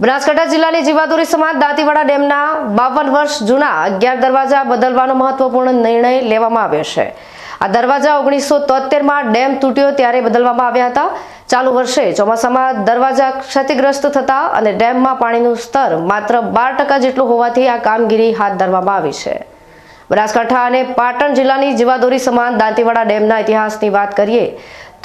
બનાસકાંઠા જિલ્લાની જીવાદોરી સમાજ દાંતીવાડા ડેમના બાવન વર્ષ જૂના અગિયાર દરવાજા બદલવાનો મહત્વપૂર્ણ નિર્ણય લેવામાં આવ્યો છે. આ દરવાજા ઓગણીસો તોતેરમાં ડેમ તૂટ્યો ત્યારે બદલવામાં આવ્યા હતા. ચાલુ વર્ષે ચોમાસામાં દરવાજા ક્ષતિગ્રસ્ત થતા અને ડેમમાં પાણીનું સ્તર માત્ર બાર ટકા જેટલું હોવાથી આ કામગીરી હાથ ધરવામાં આવી છે. બનાસકાંઠા અને પાટણ જિલ્લાની જીવાદોરી સમાન દાંતીવાડા ડેમના ઇતિહાસની વાત કરીએ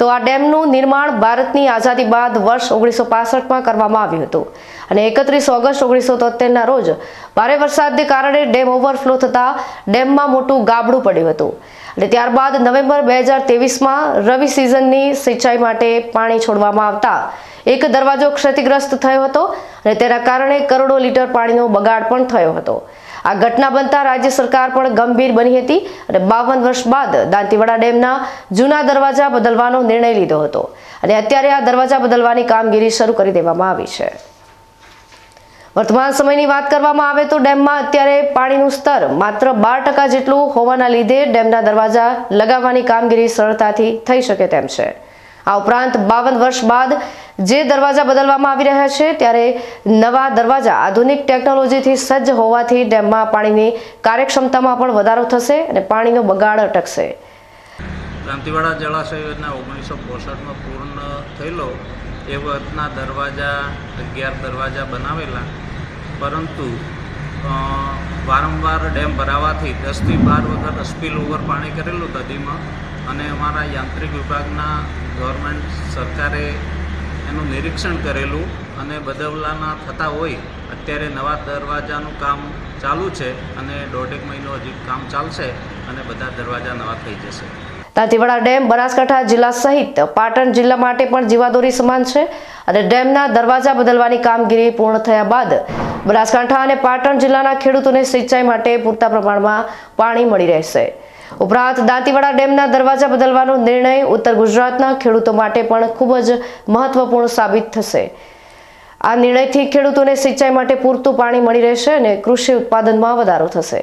તો આ ડેમનું નિર્માણ ભારતની આઝાદી બાદ વર્ષ ઓગણીસો પાસઠમાં કરવામાં આવ્યું હતું. અને એકત્રીસ ઓગસ્ટ ઓગણીસો તોતેરના રોજ ભારે વરસાદને કારણે ડેમ ઓવરફ્લો થતાં ડેમમાં મોટું ગાબડું પડ્યું હતું. અને ત્યારબાદ નવેમ્બર બે હજાર તેવીસમાં રવિ સિઝનની સિંચાઈ માટે પાણી છોડવામાં આવતા એક દરવાજો ક્ષતિગ્રસ્ત થયો હતો અને તેના કારણે કરોડો લીટર પાણીનો બગાડ પણ થયો હતો. આ ઘટના બનતા રાજ્ય સરકાર પણ ગંભીર બની હતી અને બાવન વર્ષ બાદ દાંતીવાડા ડેમના જૂના દરવાજા બદલવાનો નિર્ણય લીધો હતો. અને અત્યારે આ દરવાજા બદલવાની કામગીરી શરૂ કરી દેવામાં આવી છે. વર્તમાન સમયની વાત કરવામાં આવે તો ડેમમાં અત્યારે પાણીનું સ્તર માત્ર બાર ટકા જેટલું હોવાના લીધે ડેમના દરવાજા લગાવવાની કામગીરી સરળતાથી થઈ શકે તેમ છે. આ ઉપરાંત બાવન વર્ષ બાદ જે દરવાજા બદલવામાં આવી રહ્યા છે ત્યારે નવા દરવાજા આધુનિક ટેકનોલોજીથી સજ્જ હોવાથી ડેમમાં પાણીની કાર્યક્ષમતામાં પણ વધારો થશે અને પાણીનો બગાડ અટકશે. ક્રાંતિવાડા જળાશય યોજના ઓગણીસો પોસઠમાં પૂર્ણ થયેલો એ વખતના દરવાજા, અગિયાર દરવાજા બનાવેલા. પરંતુ વારંવાર ડેમ ભરાવાથી દસથી બાર વખત સ્પીલ ઓવર પાણી કરેલું નદીમાં અને અમારા યાંત્રિક વિભાગના ગવર્મેન્ટ સરકારે એનું નિરીક્ષણ કરેલું અને બદલવાના થતા હોય, અત્યારે નવા દરવાજાનું કામ ચાલુ છે અને દોઢેક મહિનો હજી કામ ચાલશે અને બધા દરવાજા નવા થઈ જશે. દાંતીવાડા ડેમ, બનાસકાંઠા જિલ્લા સહિત પાટણ જિલ્લા માટે પણ જીવાદોરી સમાન છે અને ડેમના દરવાજા બદલવાની કામગીરી પૂર્ણ થયા બાદ બનાસકાંઠા અને પાટણ જિલ્લાના ખેડૂતોને સિંચાઈ માટે પૂરતા પ્રમાણમાં પાણી મળી રહેશે. ઉપરાંત દાંતીવાડા ડેમના દરવાજા બદલવાનો નિર્ણય ઉત્તર ગુજરાતના ખેડૂતો માટે પણ ખૂબ જ મહત્વપૂર્ણ સાબિત થશે. આ નિર્ણયથી ખેડૂતોને સિંચાઈ માટે પૂરતું પાણી મળી રહેશે અને કૃષિ ઉત્પાદનમાં વધારો થશે.